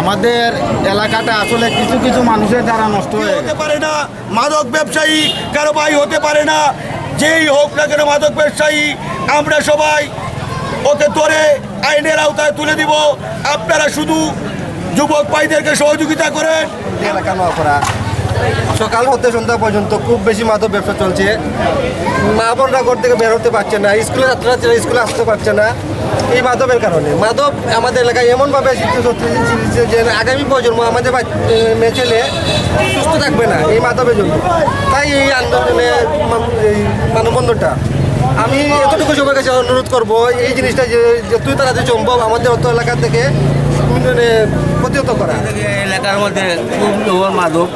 আমাদের এলাকাটা আসলে কিছু কিছু মানুষের দ্বারা নষ্ট হয়ে হতে পারে না মাদক ব্যবসায়ী কারও ভাই হতে পারে না যেই হোক না কেন মাদক ব্যবসায়ী আমরা সবাই ওকে ধরে আইনের আওতায় তুলে দিব। আপনারা শুধু যুবক ভাইদেরকে সহযোগিতা করেন। এলাকা নোয়াপাড়া সকাল হতে সন্ধ্যা পর্যন্ত খুব বেশি মাদক ব্যবসা চলছে। মা বোনরা ঘর থেকে বের হতে পারছে না, স্কুলে ছাত্রছাত্রীরা স্কুলে আসতে পারছে না। এই মাদকের কারণে। মাদক আমাদের এলাকায় এমনভাবে যে আগামী প্রজন্ম আমাদের ছেলে সুস্থ থাকবে না এই মাদকের জন্য। তাই এই আন্দোলনে এই মানববন্ধনটা। আমি এতটুকু সবার কাছে অনুরোধ করব, এই জিনিসটা যে যতই তাড়াতাড়ি সম্ভব আমাদের অত এলাকা থেকে মানে করা? এলাকার মধ্যে মাদক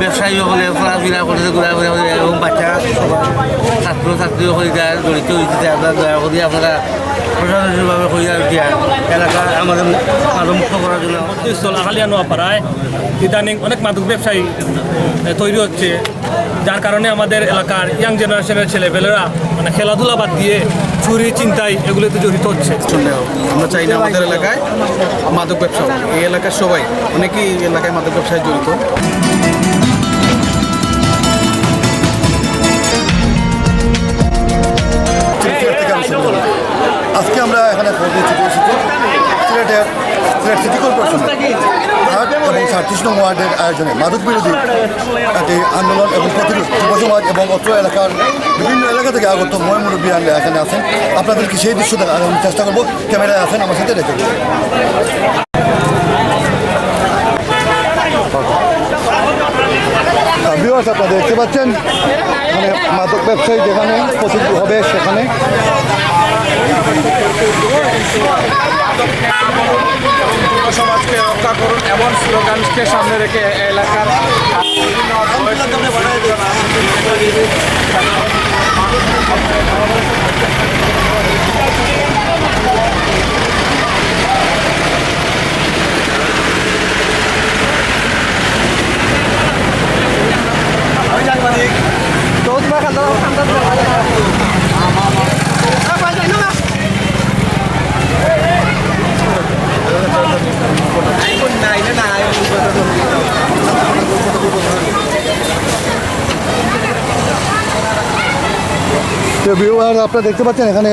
ব্যবসায়ী সকলে চলাফেরা করতে ঘোরাফেরা করে এবং বাচ্চা ছাত্র ছাত্রী সকলে যায় জড়িত হয়েছে আপনারা দয়া করে আপনারা প্রশাসনিকভাবে হয়ে দিয়া এলাকা আমাদের মুক্ত করার জন্য। স্থল আহালিয়া নোয়াপাড়ায় ইদানিং অনেক মাদক ব্যবসায়ী তৈরি হচ্ছে। যার কারণে আমাদের এলাকার ইয়াং জেনারেশনের ছেলেপেলেরা মানে খেলাধুলা বাদ দিয়ে চুরি চিন্তাই এগুলোতে জড়িত হচ্ছে। আমরা চাই না আমাদের এলাকায় মাদক ব্যবসা এই এলাকার সবাই অনেকেই এই এলাকায় মাদক ব্যবসায় জড়িত। আজকে আমরা এখানে সিলেটের সিলেট সিটি কর্পোরেশন এবং সাতত্রিশ নং ওয়ার্ডের আয়োজনে মাদক বিরোধী একটি আন্দোলন এবং প্রতিরোধ সমাজ এবং অত্র এলাকার বিভিন্ন এলাকা থেকে আগত ময় মুরব্বী এখানে আছেন। আপনাদেরকে সেই দৃশ্য আমি চেষ্টা করব? ক্যামেরায় আছেন আমার সাথে দেখে আপনারা দেখতে পাচ্ছেন মানে মাদক ব্যবসায়ী যেখানে প্রচুর হবে সেখানে। সমাজকে রক্ষা করুন এমন স্লোগানকে সামনে রেখে এলাকার ভিউয়ার আপনারা দেখতে পাচ্ছেন এখানে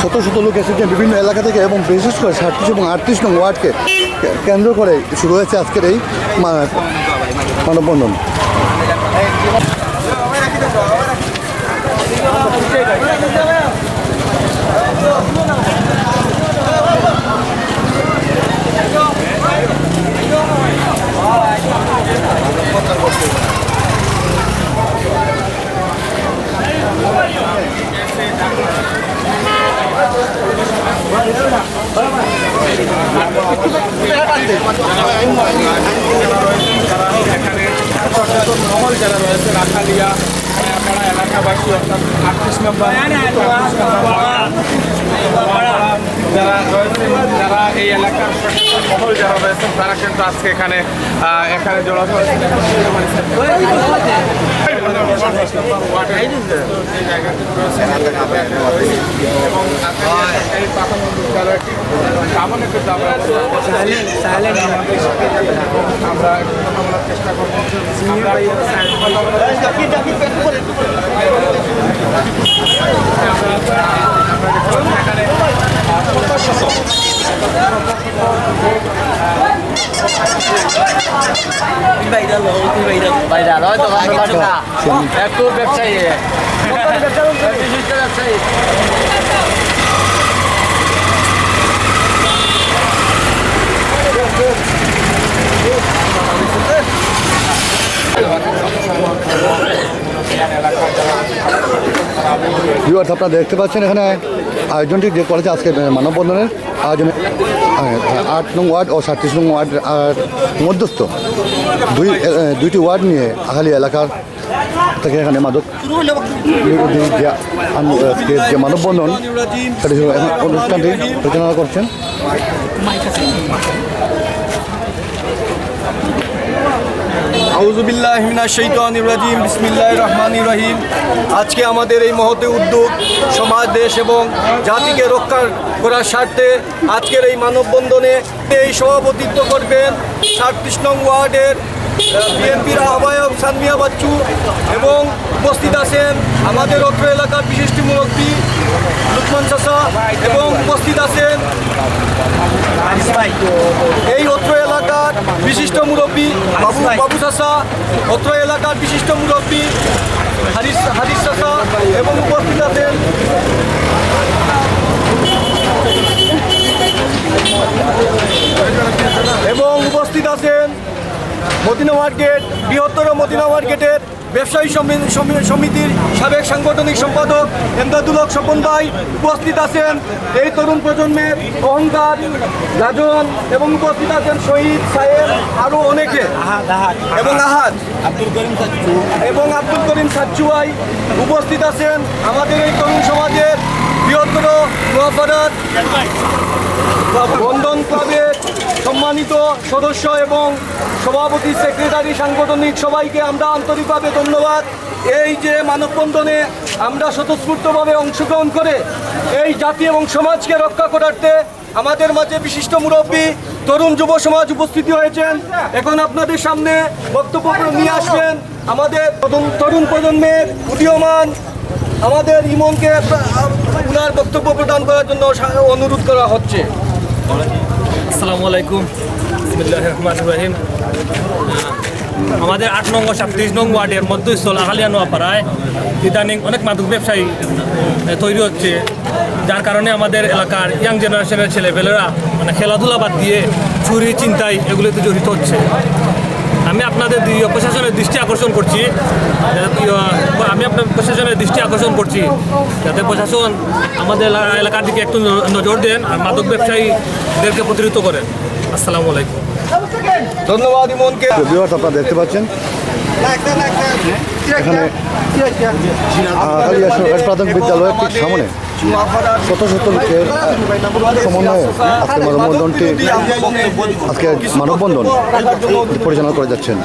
শত শত লোক এসেছেন বিভিন্ন এলাকা থেকে এবং বিশেষ করে সাতত্রিশ এবং আটত্রিশ নং ওয়ার্ডকে কেন্দ্র করে শুরু হয়েছে আজকের এই মানববন্ধন সচেতন মহল যারা রয়েছে রাখালিয়া আপনারা এলাকাবাসী অর্থাৎ আটত্রিশ নম্বর যারা রয়েছে যারা এই এলাকার সচেতন মহল যারা রয়েছে তারা কিন্তু আজকে এখানে এখানে জড়ো সামনে কিন্তু আমরা চেষ্টা করব একটু ব্যবসায়ী ব্যবসায়ী ভিউয়ার্স আপনারা দেখতে পাচ্ছেন এখানে আয়োজনটি যে করেছে আজকে মানববন্ধনের আয়োজনে আহ, আট নং ওয়ার্ড ও সাতত্রিশ নং ওয়ার্ড মধ্যস্থ দুই দুইটি ওয়ার্ড নিয়ে আহালি এলাকার থেকে এখানে মাদক যে মানববন্ধন সেটি অনুষ্ঠানটি পরিচালনা করছেন আউজুবিল্লাহ মিনা শৈতান রাজিম বিসমিল্লাহ রহমান রহিম। আজকে আমাদের এই মহতে উদ্যোগ সমাজ, দেশ এবং জাতিকে রক্ষা করার স্বার্থে আজকের এই মানববন্ধনে এই সভাপতিত্ব করবেন সাতত্রিশ নং ওয়ার্ডের বিএনপির আহ্বায়ক সানমিয়া বাচ্চু এবং উপস্থিত আছেন আমাদের অত্র এলাকার বিশিষ্ট মুরব্বী লুকমান চাষা এবং উপস্থিত আছেন এই অত্র এলাকার বিশিষ্ট মুরব্বী বাবু বাবু চাষা অত্র এলাকার বিশিষ্ট মুরব্বী হারিস হারিস চাষা এবং উপস্থিত আছেন। এবং উপস্থিত আছেন মদিনা মার্কেট বৃহত্তর মদিনা মার্কেটের ব্যবসায়ী সমি- সমি- সমিতির সাবেক সাংগঠনিক সম্পাদক এমদাদুল হক স্বপন ভাই উপস্থিত আছেন। এই তরুণ প্রজন্মের অহংকার রাজন এবং উপস্থিত আছেন শহীদ সাহেব আরও অনেকে। এবং আহাদ। আব্দুল করিম সাচ্চু। এবং আব্দুল করিম সাচ্চু ভাই উপস্থিত আছেন আমাদের এই তরুণ সমাজের বৃহত্তর নোয়াপাড়ার বন্ধন ক্লাবের সম্মানিত সদস্য এবং সভাপতি, সেক্রেটারি, সাংগঠনিক সবাইকে আমরা আন্তরিকভাবে ধন্যবাদ। এই যে মানববন্ধনে আমরা স্বতঃস্ফূর্তভাবে অংশগ্রহণ করে এই জাতি এবং সমাজকে রক্ষা করার্থে আমাদের মাঝে বিশিষ্ট মুরব্বী তরুণ যুব সমাজ উপস্থিত হয়েছেন। এখন আপনাদের সামনে বক্তব্য নিয়ে আসবেন আমাদের তরুণ- প্রজন্মের উদীয়মান, আমাদের ইমনকে উনার বক্তব্য প্রদান করার জন্য অনুরোধ করা হচ্ছে। আসসালামু আলাইকুম। বিসমিল্লাহ রহিম। আমাদের আট নং সাতত্রিশ নং ওয়ার্ডের মধ্যস্থল আহালিয়া নোয়াপাড়ায় ইদানিং অনেক মাদক ব্যবসায়ী তৈরি হচ্ছে। যার কারণে আমাদের এলাকার ইয়াং জেনারেশনের ছেলেপেলেরা মানে খেলাধুলা বাদ দিয়ে চুরি চিন্তায় এগুলোতে জড়িত হচ্ছে। আমি আপনাদের প্রশাসনের দৃষ্টি আকর্ষণ করছি। আমি আপনার প্রশাসনের দৃষ্টি আকর্ষণ করছি। যাতে প্রশাসন আমাদের এলা- এলাকার দিকে একটু নজর দেন আর মাদক ব্যবসায়ীদেরকে প্রতিরোধ করেন। আসসালামু আলাইকুম। ধন্যবাদ ইমনকে। আপনারা দেখতে পাচ্ছেন। এখানে সরকারি প্রাথমিক বিদ্যালয়ের ঠিক সামনে। শত শত লোকের সমন্বয়ে আজকে মানববন্ধনটি আজকে মানববন্ধন পরিচালনা করে যাচ্ছেন।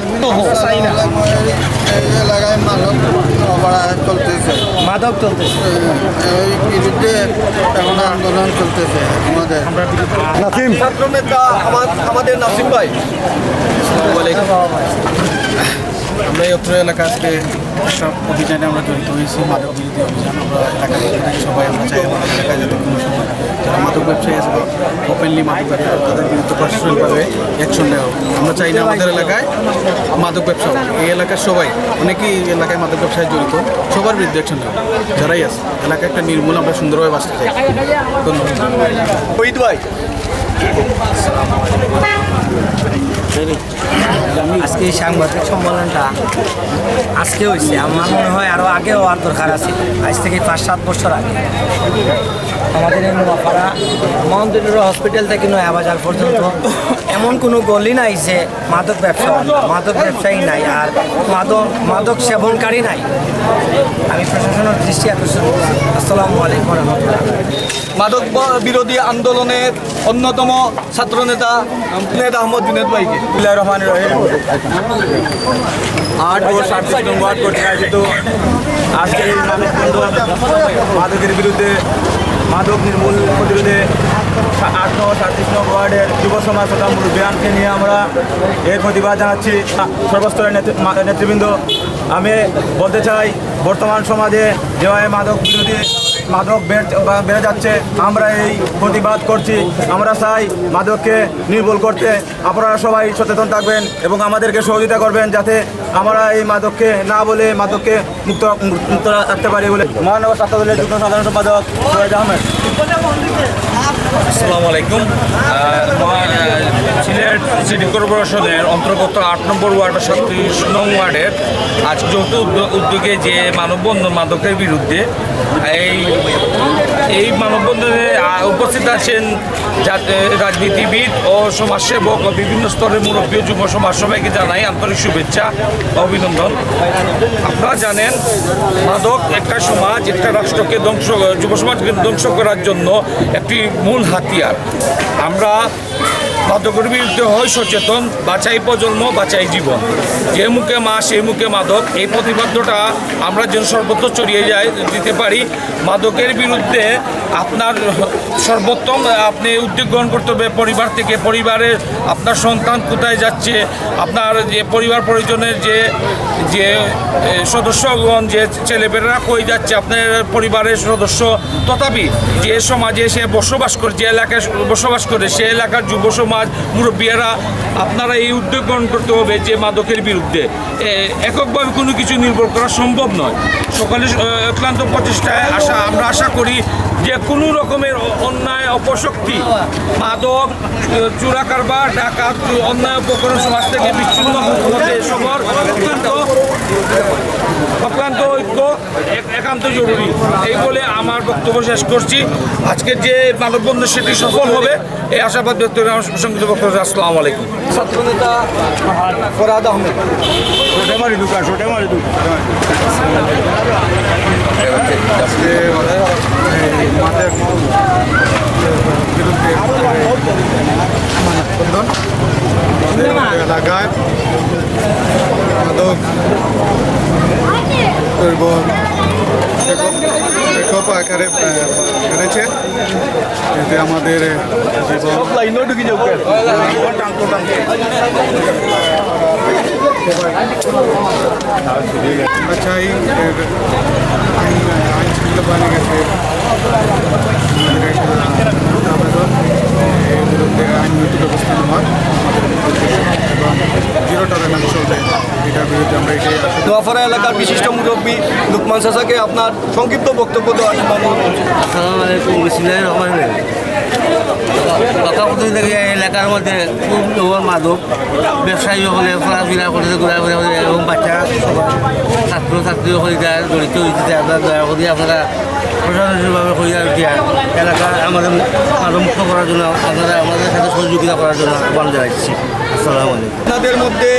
এলাকায় মানব মাদক চলতেছে। এই বিরুদ্ধে এখন আন্দোলন চলতেছে আমাদের নাসিম। ছাত্র আমাদের নাসিম ভাই আমরা এই অত্র এলাকা আজকে সব অভিযানে আমরা জড়িত হয়েছি মাদক বিরোধী অভিযান আমরা এলাকার সবাই আমরা চাই আমাদের এলাকায় যাতে কোনো সময় যারা মাদক ব্যবসায়ী আছে বা ওপেনলি মাদক ব্যবসা তাদের বিরুদ্ধে প্রশাসনিকভাবে অ্যাকশন নেওয়া। আমরা চাই না আমাদের এলাকায় মাদক ব্যবসা এই এলাকার সবাই, অনেকেই এলাকায় মাদক ব্যবসায় জড়িত, সবার বিরুদ্ধে অ্যাকশন নেওয়া। যারাই আছে এলাকায় একটা নির্মূল, আমরা সুন্দরভাবে বাঁচতে চাই ধন্যবাদ ভাই আজকে এই সাংবাদিক সম্মেলনটা আজকে হয়েছে আমার মনে হয় আরও আগেও আর দরকার আছে। আজ থেকে পাঁচ সাত বছর আগে। আমাদের এই নোয়াপাড়া মাউন্টেনের হসপিটাল থেকে নয়া বাজার পর্যন্ত। এমন কোনো গলি নাই যে মাদক ব্যবসা মাদক ব্যবসায়ী নাই আর মাদক মাদক সেবনকারী নাই। আমি প্রশাসনের দৃষ্টি আকর্ষণ করছি। আসসালামু আলাইকুম রহমতুল্লাহ। মাদক বিরোধী আন্দোলনের অন্যতম ছাত্র নেতা জুনেদ আহমদ জুনেদ ভাইকে। রহমান রহিম। আট ও সাতত্রিশ নম্বর ওয়ার্ড কর্তৃক আয়োজিত আজকের এই মাদকের বিরুদ্ধে মাদক নির্মূল প্রতিরোধে আট নং সাতত্রিশ নম্বর ওয়ার্ডের যুব সমাজ তথা মুরব্বিয়ানকে নিয়ে আমরা এর প্রতিবাদ জানাচ্ছি। সর্বস্তরের নেতৃ- নেতৃবৃন্দ, আমি বলতে চাই, বর্তমান সমাজে যেভাবে মাদক বিরোধী মাদক বেড়- যাচ্ছে। আমরা এই প্রতিবাদ করছি। আমরা চাই মাদককে নির্মূল করতে। আপনারা সবাই সচেতন থাকবেন এবং আমাদেরকে সহযোগিতা করবেন যাতে আমরা এই মাদককে না বলে মাদককে মুক্ত মুক্ত রাখতে পারি বলে। মহানগর ছাত্র দলের যুগ্ম সাধারণ সম্পাদক সৈয়দ আহমেদ। আসসালামু আলাইকুম। সিলেট সিটি কর্পোরেশনের অন্তর্গত আট নম্বর ওয়ার্ড ও সাতত্রিশ নং ওয়ার্ডের আজ যৌথ উদ্যোগে যে মানববন্ধন মাদকের বিরুদ্ধে, এই এই মানববন্ধনে উপস্থিত আছেন জাত- রাজনীতিবিদ ও সমাজসেবক ও বিভিন্ন স্তরের মুরব্বী যুব সমাজ সবাইকে জানাই আন্তরিক শুভেচ্ছা অভিনন্দন। আপনারা জানেন, মাদক একটা সমাজ, একটা রাষ্ট্রকে ধ্বংস, যুব সমাজকে ধ্বংস করার জন্য একটি মূল হাতিয়ার। আমরা মাদকের বিরুদ্ধে হয় সচেতন বাঁচাই প্রজন্ম বাঁচাই জীবন। যে মুখে মা, সেই মুখে মাদক। এই প্রতিবাদ্যটা আমরা যেন সর্বত্র চড়িয়ে যায় দিতে পারি। মাদকের বিরুদ্ধে আপনার সর্বোত্তম, আপনি উদ্যোগ গ্রহণ করতে হবে পরিবার থেকে। পরিবারের আপনার সন্তান কোথায় যাচ্ছে, আপনার যে পরিবার পরিজনের যে যে সদস্যগণ, যে ছেলেমেয়েরা কই যাচ্ছে, আপনার পরিবারের সদস্য তথাপি যে সমাজে সে বসবাস করে, যে এলাকায় বসবাস করে, সে এলাকার যুব সমাজ মুরব্বীরা আপনারা এই উদ্যোগ গ্রহণ করতে হবে যে মাদকের বিরুদ্ধে। এককভাবে কোনো কিছু নির্ভর করা সম্ভব নয়। সকালে অক্লান্ত প্রচেষ্টায় আশা আমরা আশা করি যে কোনো রকমের অন্যায়, অপশক্তি, মাদক চোরা কারবার ডাকাত, অন্যায় উপকরণ সমাজ থেকে বিচ্ছিন্ন হতে সবার অত্যন্ত অক্লান্ত ঐক্য এক- একান্ত জরুরি। এই বলে আমার বক্তব্য শেষ করছি। আজকে যে মানববন্ধন সেটি সফল হবে এই আশাবাদ ব্যক্ত করে আমার সংক্ষিপ্ত বক্তব্য আসসালামু আলাইকুম। ছাত্রনেতা ফরাদ আহমেদ। সোটেমারি দুকা সোটেমারি দুকা আজকে এই বিরুদ্ধে এলাকায় মাদক এবং ব্যাপক আকারে বেড়েছে এতে আমাদের আমরা চাই এর আইন আইন শৃঙ্খলা বাহিনীর কাছে আবেদন এর বিরুদ্ধে আইনগত ব্যবস্থা নেওয়ার আমাদের এবং জিরো টলারেন্স চলবে। এটার বিরুদ্ধে আমরা এটাই আশা এলাকার বিশিষ্ট মুরব্বী লুকমান চাচাকে আপনার সংক্ষিপ্ত বক্তব্য দেওয়ার জন্য আসসালামু আলাইকুম থেকে এলাকার মধ্যে খুব জোর মাদক ব্যবসায়ী সকলে চলাফেরা করতে ঘোরাফেরা করে এবং বাচ্চা ছাত্র ছাত্রী সকলে যায় জড়িত হয়েছে আপনারা দয়া করে আপনারা প্রশাসনিকভাবে করিয়া দিয়া এলাকা আমাদের মাদক মুক্ত করার জন্য আপনারা আমাদের সাথে সহযোগিতা করার জন্য আহ্বান জানাচ্ছি। আপনাদের মধ্যে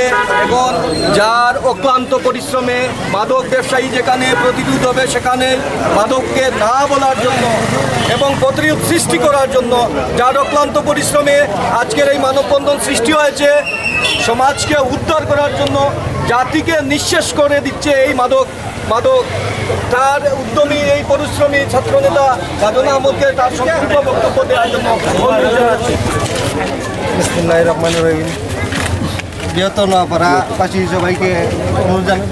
এখন যার অক্লান্ত পরিশ্রমে মাদক ব্যবসায়ী যেখানে প্রতিরোধ হবে সেখানে মাদককে না বলার জন্য এবং প্রতিরোধ সৃষ্টি করার জন্য যার অক্লান্ত পরিশ্রমে আজকের এই মানববন্ধন সৃষ্টি হয়েছে সমাজকে উদ্ধার করার জন্য জাতিকে নিঃশেষ করে দিচ্ছে এই মাদক মাদক। তার উদ্যমী এই পরিশ্রমী ছাত্রনেতা রাজন আহমদকে তার সংক্ষিপ্ত বক্তব্য দেওয়ার জন্য অনুরোধ জানাচ্ছি। রহমান রহিম। বৃহত্তর নোয়াপাড়াবাসী সবাইকে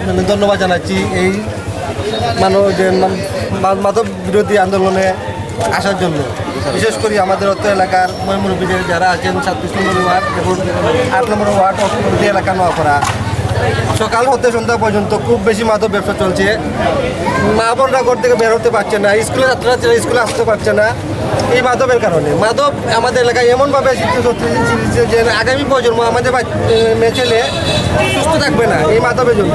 মানে ধন্যবাদ জানাচ্ছি। এই মানব যে মাদক বিরোধী আন্দোলনে আসার জন্য। বিশেষ করে আমাদের অত এলাকার ময়মুরব্বীদের যারা আছেন সাতত্রিশ নম্বর ওয়ার্ড এবং আট নম্বর ওয়ার্ড অর্থনীতি এলাকা নোয়াপাড়া। সকাল হতে সন্ধ্যা পর্যন্ত খুব বেশি মাদক ব্যবসা চলছে। মা বোনরা ঘর থেকে বের হতে পারছে না, স্কুলে ছাত্রছাত্রীরা স্কুলে আসতে পারছে না। এই মাদকের কারণে। মাদক আমাদের এলাকায় এমনভাবে যে আগামী প্রজন্ম আমাদের মেয়ে ছেলে সুস্থ থাকবে না এই মাদকের জন্য।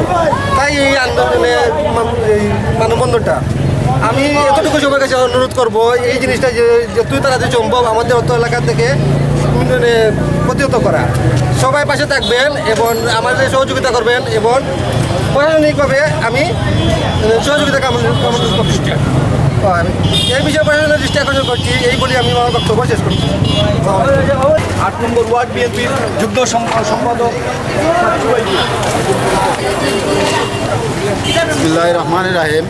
তাই এই আন্দোলনে এই মানববন্ধনটা। আমি এতটুকু সবার কাছে অনুরোধ করব, এই জিনিসটা যে যতই তাড়াতাড়ি সম্ভব আমাদের অত এলাকা থেকে প্রতিহত করা। সবাই পাশে থাকবেন এবং আমাদের সহযোগিতা করবেন এবং প্রশাসনিকভাবে আমি সহযোগিতা কামনা করছি আর এই বিষয়ে প্রশাসনের দৃষ্টি আকর্ষণ করছি এই বলে আমি আমার বক্তব্য শেষ করছি। আট নম্বর ওয়ার্ড বিএনপির যুগ্ম সম্পাদক রহমান রাহিম।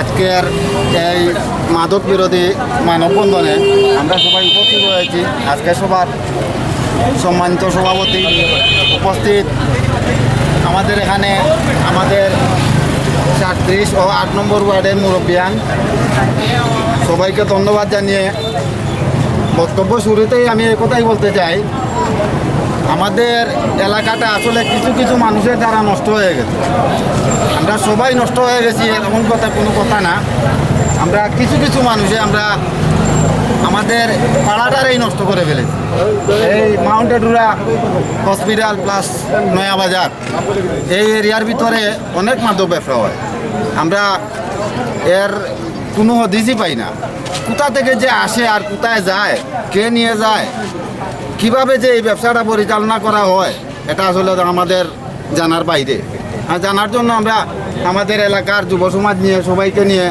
আজকের এই মাদক বিরোধী মানববন্ধনে আমরা সবাই উপস্থিত হয়েছি। আজকে সবার সম্মানিত সভাপতি উপস্থিত। আমাদের এখানে আমাদের সাতত্রিশ ও আট নম্বর ওয়ার্ডের মুরব্বিয়ান সবাইকে ধন্যবাদ জানিয়ে বক্তব্য শুরুতেই আমি একথাই বলতে চাই। আমাদের এলাকাটা আসলে কিছু কিছু মানুষের দ্বারা নষ্ট হয়ে গেছে। আমরা সবাই নষ্ট হয়ে গেছি এমন কথা কোনো কথা না। আমরা কিছু কিছু মানুষে আমরা আমাদের পাড়াটারেই নষ্ট করে ফেলেছি। এই মাউন্টেডুরা হসপিটাল প্লাস নয়াবাজার এই এরিয়ার ভিতরে অনেক মাদক ব্যবসা হয়। আমরা এর কোনো হদিসই পাই না। কোথা থেকে যে আসে আর কোথায় যায়, কে নিয়ে যায়, কীভাবে যে এই ব্যবসাটা পরিচালনা করা হয়, এটা আসলে আমাদের জানার বাইরে। আর জানার জন্য আমরা আমাদের এলাকার যুব সমাজ নিয়ে, সবাইকে নিয়ে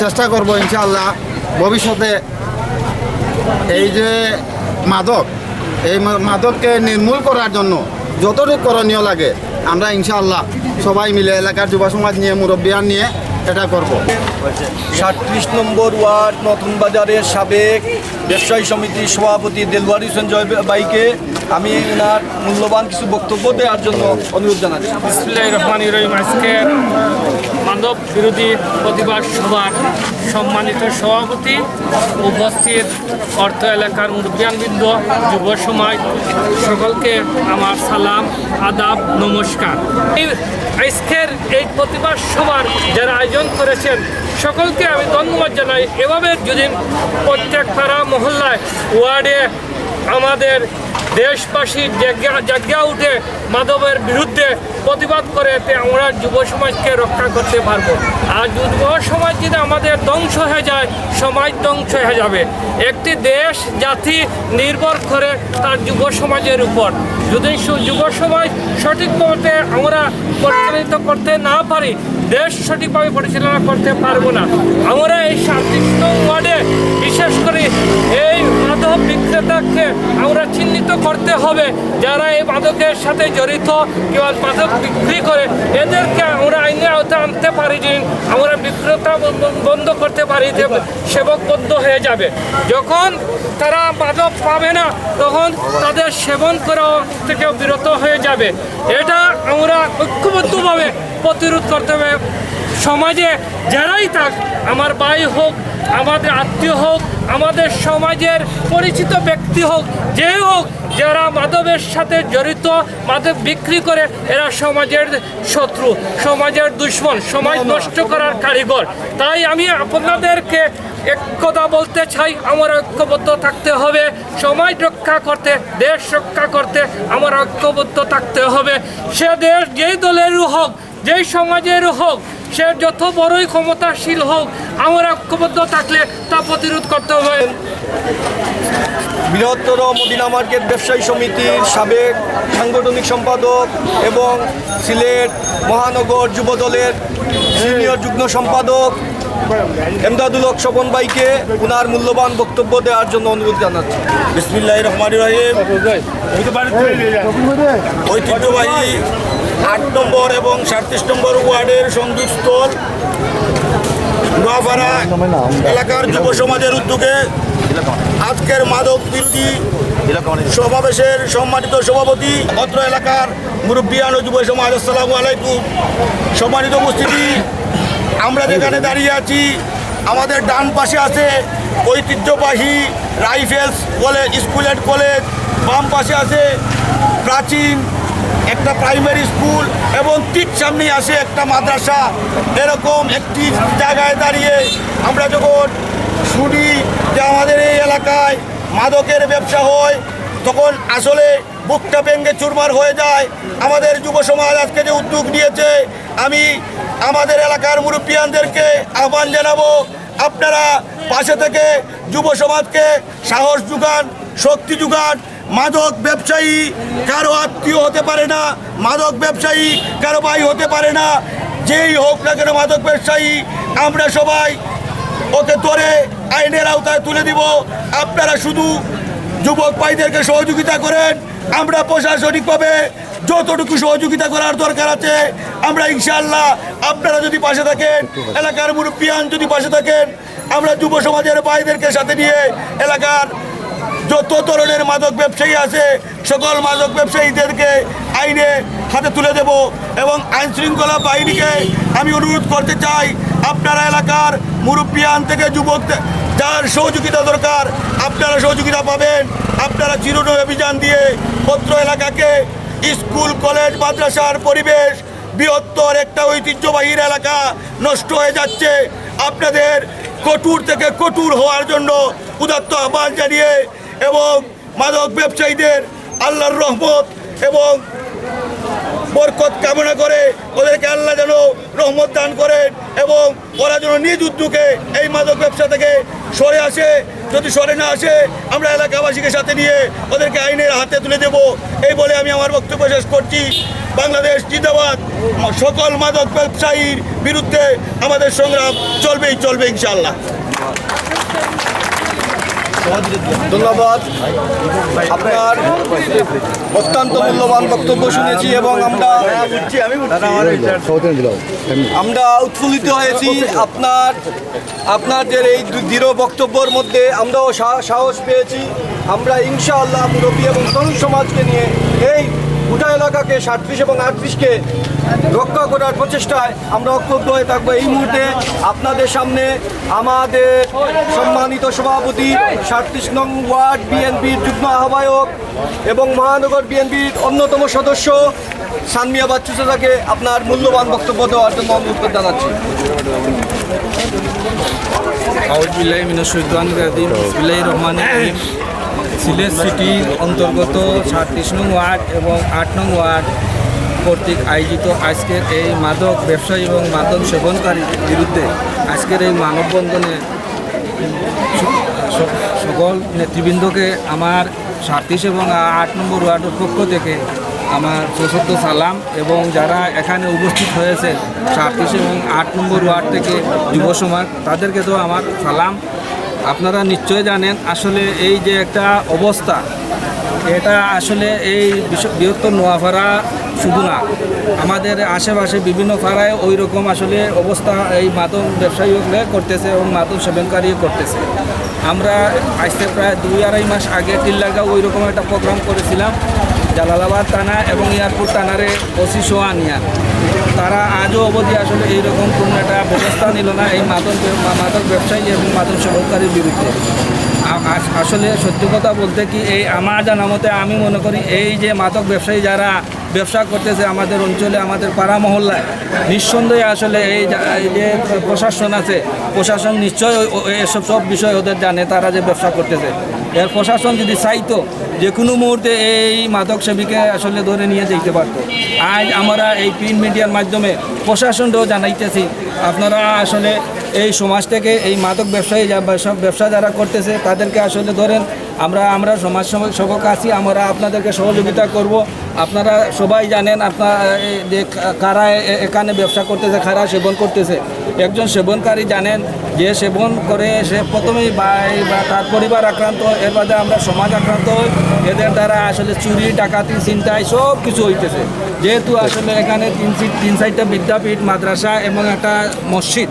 চেষ্টা করব ইনশাআল্লাহ ভবিষ্যতে এই যে মাদক, এই মাদককে নির্মূল করার জন্য যতটুকু করণীয় লাগে, আমরা ইনশাআল্লাহ সবাই মিলে এলাকার যুব সমাজ নিয়ে, মুরব্বিয়ান নিয়ে এটা করব। সাতত্রিশ নম্বর ওয়ার্ড নতুন বাজারের সাবেক ব্যবসায়ী সমিতির সভাপতি দেলওয়ার হোসেন জয় বাইকে আমি এনার মূল্যবান কিছু বক্তব্য দেওয়ার জন্য অনুরোধ জানাচ্ছি। রহমান রহিম। আজকে মানব বিরোধী প্রতিবাদ সভার সম্মানিত সভাপতি, উপস্থিত অর্থ এলাকার মুরব্বিয়ানবৃন্দ যুব সমাজ, সকলকে আমার সালাম, আদাব, নমস্কার। আজকের এই প্রতিবাদ সভার যারা আয়োজন করেছেন। সকলকে আমি ধন্যবাদ জানাই। এভাবে যদি প্রত্যেক পাড়া মহল্লায় ওয়ার্ডে আমাদের দেশবাসী জায়গা উঠে মাদকের বিরুদ্ধে প্রতিবাদ করে এতে আমরা যুব সমাজকে রক্ষা করতে পারব। আর যুব সমাজ যদি আমাদের ধ্বংস হয়ে যায়, সমাজ ধ্বংস হয়ে যাবে। একটি দেশ, জাতি নির্ভর করে তার যুব সমাজের উপর। যদি যুব সমাজ সঠিক সঠিকভাবে আমরা পরিচালিত করতে না পারি, দেশ সঠিকভাবে পরিচালনা করতে পারব না। আমরা এই নং ওয়ার্ডে বিশেষ করে এই মাদক বিক্রেতাকে আমরা চিহ্নিত করতে হবে। যারা এই মাদকের সাথে জড়িত কিংবা মাদক বিক্রি করে, এদেরকে আমরা আইনের আওতায় আনতে পারি যে, আমরা বিক্রেতা বন্ধ করতে পারি সেবক বন্ধ হয়ে যাবে। যখন তারা মাদক পাবে না, তখন তাদের সেবন করা থেকে বিরত হয়ে যাবে। এটা আমরা ঐক্যবদ্ধভাবে প্রতিরোধ করতে হবে। সমাজে যারাই থাক আমার ভাই হোক আমাদের আত্মীয় হোক আমাদের সমাজের পরিচিত ব্যক্তি হোক যে হোক যারা মাদকের সাথে জড়িত মাদক বিক্রি করে এরা সমাজের শত্রু সমাজের দুশ্মন সমাজ নষ্ট করার কারিগর। তাই আমি আপনাদেরকে এক কথা বলতে চাই আমার ঐক্যবদ্ধ থাকতে হবে সমাজ রক্ষা করতে দেশ রক্ষা করতে আমার ঐক্যবদ্ধ থাকতে হবে। সে দেশ যেই দলেরও হোক যেই সমাজের হোক সে যত বড়ই ক্ষমতাশীল হোক আমরা ঐক্যবদ্ধ থাকলে তা প্রতিরোধ করতে হবে। বৃহত্তর মদিনা মার্কেট ব্যবসায়ী সমিতির সাবেক সাংগঠনিক সম্পাদক এবং সিলেট মহানগর যুব দলের সিনিয়র যুগ্ম সম্পাদক এমদাদুল হক স্বপন ভাইকে ওনার মূল্যবান বক্তব্য দেওয়ার জন্য অনুরোধ জানাচ্ছি। বিসমিল্লাহ রহমান রহিম। ঐতিহ্যবাহী আট নম্বর এবং সাতত্রিশ নম্বর ওয়ার্ডের সংযোগস্থল নোয়াপাড়া এলাকার যুব সমাজের উদ্যোগে আজকের মাদক বিরোধী সমাবেশের সম্মানিত সভাপতি অত্র এলাকার মুরব্বিয়ান ও যুব সমাজ, আসসালামু আলাইকুম। সম্মানিত উপস্থিতি, আমরা যেখানে দাঁড়িয়ে আছি, আমাদের ডান পাশে আছে ঐতিহ্যবাহী rifles college school and college, বাম পাশে আছে প্রাচীন একটা প্রাইমারি স্কুল এবং ঠিক সামনেই আসে একটা মাদ্রাসা। এরকম একটি জায়গায় দাঁড়িয়ে আমরা যখন শুনি যে আমাদের এই এলাকায় মাদকের ব্যবসা হয়, তখন আসলে বুকটা ভেঙে চুরমার হয়ে যায়। আমাদের যুব সমাজ আজকে যে উদ্যোগ নিয়েছে, আমি আমাদের এলাকার মুরব্বিয়ানদেরকে আহ্বান জানাব, আপনারা পাশে থেকে যুব সমাজকে সাহস যোগান, শক্তি যোগান মাদক ব্যবসায়ী কারও আত্মীয় হতে পারে না, মাদক ব্যবসায়ী কারও ভাই হতে পারে না, যেই হোক না কেন মাদক ব্যবসায়ী, আমরা সবাই ওকে ধরে আইনের আওতায় তুলে দিব। আপনারা শুধু যুবক ভাইদেরকে সহযোগিতা করেন, আমরা প্রশাসনিকভাবে যতটুকু সহযোগিতা করার দরকার আছে, আমরা ইনশাল্লাহ আপনারা যদি পাশে থাকেন, এলাকার মুরব্বিয়ান যদি পাশে থাকেন, আমরা যুব সমাজের ভাইদেরকে সাথে নিয়ে এলাকার যত ধরনের মাদক ব্যবসায়ী আছে, সকল মাদক ব্যবসায়ীদেরকে আইনে হাতে তুলে দেব এবং আইন শৃঙ্খলা বাহিনীকে আমি অনুরোধ করতে চাই, আপনারা এলাকার মুরব্বিয়ান থেকে যুবক যার সহযোগিতা দরকার, আপনারা সহযোগিতা পাবেন। আপনারা চিরনয় অভিযান দিয়ে পত্র এলাকাকে স্কুল, কলেজ, মাদ্রাসার পরিবেশ, বৃহত্তর একটা ঐতিহ্যবাহীর এলাকা নষ্ট হয়ে যাচ্ছে। আপনাদের কঠোর থেকে কটুর হওয়ার জন্য উদাত্ত আহ্বান জানিয়ে এবং মাদক ব্যবসায়ীদের আল্লাহর রহমত এবং বরকত কামনা করে ওদেরকে আল্লাহ যেন রহমত দান করেন এবং ওরা যেন নিজ উদ্যোগে এই মাদক ব্যবসা থেকে সরে আসে। যদি সরে না আসে, আমরা এলাকাবাসীকে সাথে নিয়ে ওদেরকে আইনের হাতে তুলে দেব। এই বলে আমি আমার বক্তব্য শেষ করছি। বাংলাদেশ জিন্দাবাদ। সকল মাদক ব্যবসায়ীর বিরুদ্ধে আমাদের সংগ্রাম চলবেই, চলবে ইনশাআল্লাহ। ধন্যবাদ। আপনার অত্যন্ত মূল্যবান বক্তব্য শুনেছি এবং আমরা আমরা উৎফুল্লিত হয়েছি। আপনার আপনাদের এই দৃঢ় বক্তব্যর মধ্যে আমরাও সাহস পেয়েছি। আমরা ইনশাআল্লাহ রবি এবং তরুণ সমাজকে নিয়ে এই গোটা এলাকাকে সাতত্রিশ এবং আটত্রিশকে রক্ষা করার প্রচেষ্টায় আমরা ঐক্যবদ্ধ হয়ে থাকব। এই মুহূর্তে আপনাদের সামনে আমাদের সম্মানিত সভাপতি সাতত্রিশ নং ওয়ার্ড বিএনপির যুগ্ম আহ্বায়ক এবং মহানগর বিএনপির অন্যতম সদস্য, সানমিয়া বাচ্চুসাদাকে আপনার মূল্যবান বক্তব্য দেওয়ার জন্য অনুরোধ জানাচ্ছি। আউজবিল্লাহ মিনসুদ্দান রাদিম বিসমিল্লাহির রহমানির রহিম। সিলেট সিটির অন্তর্গত সাতত্রিশ নং ওয়ার্ড এবং আট নং ওয়ার্ড কর্তৃক আয়োজিত আজকের এই মাদক ব্যবসায়ী এবং মাদক সেবনকারীর বিরুদ্ধে আজকের এই মানববন্ধনে সকল নেতৃবৃন্দকে আমার সাতত্রিশ এবং আট নম্বর ওয়ার্ডের পক্ষ থেকে আমার সশস্ত্র সালাম এবং যারা এখানে উপস্থিত হয়েছে সাতত্রিশ এবং আট নম্বর ওয়ার্ড থেকে যুব সমাজ, তাদেরকে তো আমার সালাম। আপনারা নিশ্চয় জানেন, আসলে এই যে একটা অবস্থা, এটা আসলে এই বৃহত্তর নোয়াপাড়া শুধু না, আমাদের আশেপাশে বিভিন্ন পাড়ায় ওই রকম আসলে অবস্থা, এই মাদক ব্যবসায়ীরা করতেছে এবং মাদক সেবনকারী করতেছে। আমরা আজকে প্রায় দুই আড়াই মাস আগে টিল্লাগাঁও ওই রকম একটা প্রোগ্রাম করেছিলাম জালালাবাদ থানা এবং এয়ারপোর্ট থানারে ওসি সোয়ানিয়া তারা আজও অবধি আসলে এইরকম কোনো একটা ব্যবস্থা নিল না, এই মাদক মাদক ব্যবসায়ী এবং মাদক সেবনকারীর বিরুদ্ধে। আসলে সত্যি কথা বলতে কি, এই আমার জানা মতে আমি মনে করি এই যে মাদক ব্যবসায়ী যারা ব্যবসা করতেছে আমাদের অঞ্চলে, আমাদের পাড়া মহল্লায়, নিঃসন্দেহে আসলে এই যে প্রশাসন আছে, প্রশাসন নিশ্চয় এসব সব বিষয় ওদের জানে তারা যে ব্যবসা করতেছে। এর প্রশাসন যদি চাইতো যে কোনো মুহূর্তে এই মাদক সেবীকে আসলে ধরে নিয়ে যেতে পারত। আজ আমরা এই প্রিন্ট মিডিয়ার মাধ্যমে প্রশাসনটাও জানাইতেছি, আপনারা আসলে এই সমাজ থেকে, এই মাদক ব্যবসায়ী সব ব্যবসা যারা করতেছে, তাদেরকে আসলে ধরেন, আমরা আমরা সমাজ সেবক- আছি, আমরা আপনাদেরকে সহযোগিতা করব। আপনারা সবাই জানেন, আপনার যে কারা এখানে ব্যবসা করতেছে, কারা সেবন করতেছে। একজন সেবনকারী জানেন, যে সেবন করে, সে প্রথমেই বা তার পরিবার আক্রান্ত এর বাদে আমরা সমাজ আক্রান্ত হই। এদের দ্বারা আসলে চুরি, ডাকাতি চিন্তায় সব কিছু হইতেছে। যেহেতু আসলে এখানে তিন তিন সাইডটা বিদ্যাপীঠ মাদ্রাসা এবং একটা মসজিদ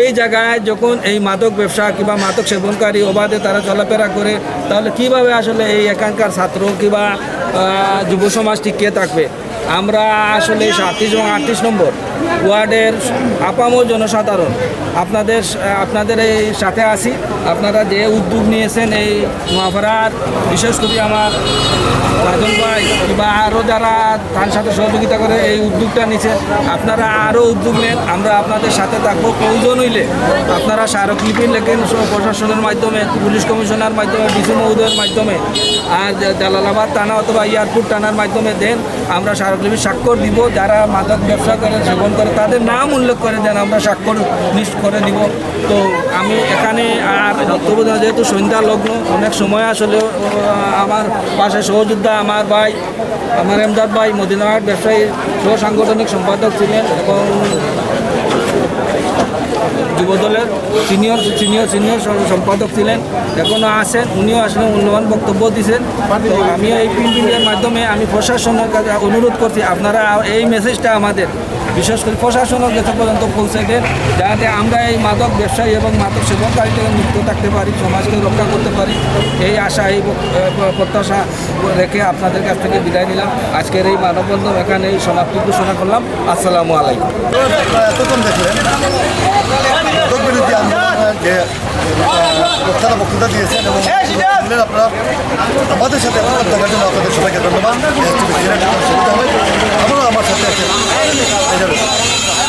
এই জায়গায় যখন এই মাদক ব্যবসা কিংবা মাদক সেবনকারী অবাধে তারা চলাফেরা করে, তাহলে কীভাবে আসলে এই এখানকার ছাত্র কিংবা যুব সমাজ টিকিয়ে থাকবে? আমরা আসলে সাতত্রিশ এবং আটত্রিশ নম্বর। ওয়ার্ডের আপামর জনসাধারণ, আপনাদের আপনাদের এই সাথে আছি। আপনারা যে উদ্যোগ নিয়েছেন এই নোয়াপাড়ার বিশেষ করে আমার রাজন ভাই বা আরও যারা তার সাথে সহযোগিতা করে এই উদ্যোগটা নিচ্ছে আপনারা আরও উদ্যোগ নেন। আমরা আপনাদের সাথে থাকব। প্রয়োজন হইলে? আপনারা স্মারকলিপি লেখেন প্রশাসনের মাধ্যমে, পুলিশ কমিশনার মাধ্যমে, ডিসি মহোদয়ের মাধ্যমে, আর জালালাবাদ থানা অথবা এয়ারপোর্ট থানার মাধ্যমে দেন। আমরা স্মারকলিপি স্বাক্ষর দিব। যারা মাদক ব্যবসা করে সেবন করে, তাদের নাম উল্লেখ করে দেন আমরা স্বাক্ষর নিশ্চ করে দিব তো আমি এখানে আর বক্তব্য দেওয়া যেহেতু সন্ধ্যা লগ্ন, অনেক সময় আসলে আমার পাশে সহযোদ্ধা আমার ভাই, আমার এমদাদ ভাই মদিনাহাট ব্যবসায়ী, সহ সাংগঠনিক সম্পাদক ছিলেন এবং যুবদলের সিনিয়র সিনিয়র সিনিয়র সম্পাদক ছিলেন এখনও আছেন, উনিও আসলে মূল্যবান বক্তব্য দিয়েছেন তো আমি এই প্রিন্ট মিডিয়ার মাধ্যমে আমি প্রশাসনের কাছে অনুরোধ করছি, আপনারা এই মেসেজটা আমাদের বিশেষ করে প্রশাসনের যত পর্যন্ত পৌঁছে দেন, যাতে আমরা এই মাদক ব্যবসায়ী এবং মাদক সেবনকারী থেকে মুক্ত থাকতে পারি, সমাজকে রক্ষা করতে পারি। এই আশা, এই প্রত্যাশা রেখে আপনাদের কাছ থেকে বিদায় নিলাম। আজকের এই মানববন্ধন এখানে এই সমাপ্তি ঘোষণা করলাম। আসসালামু আলাইকুম। দেখলেন যে বক্তারা বক্তৃতা দিয়েছেন এবং আপনারা আমাদের সাথে দেখার জন্য আপনাদের সবাইকে ধন্যবাদ। আমার সাথে আছেন।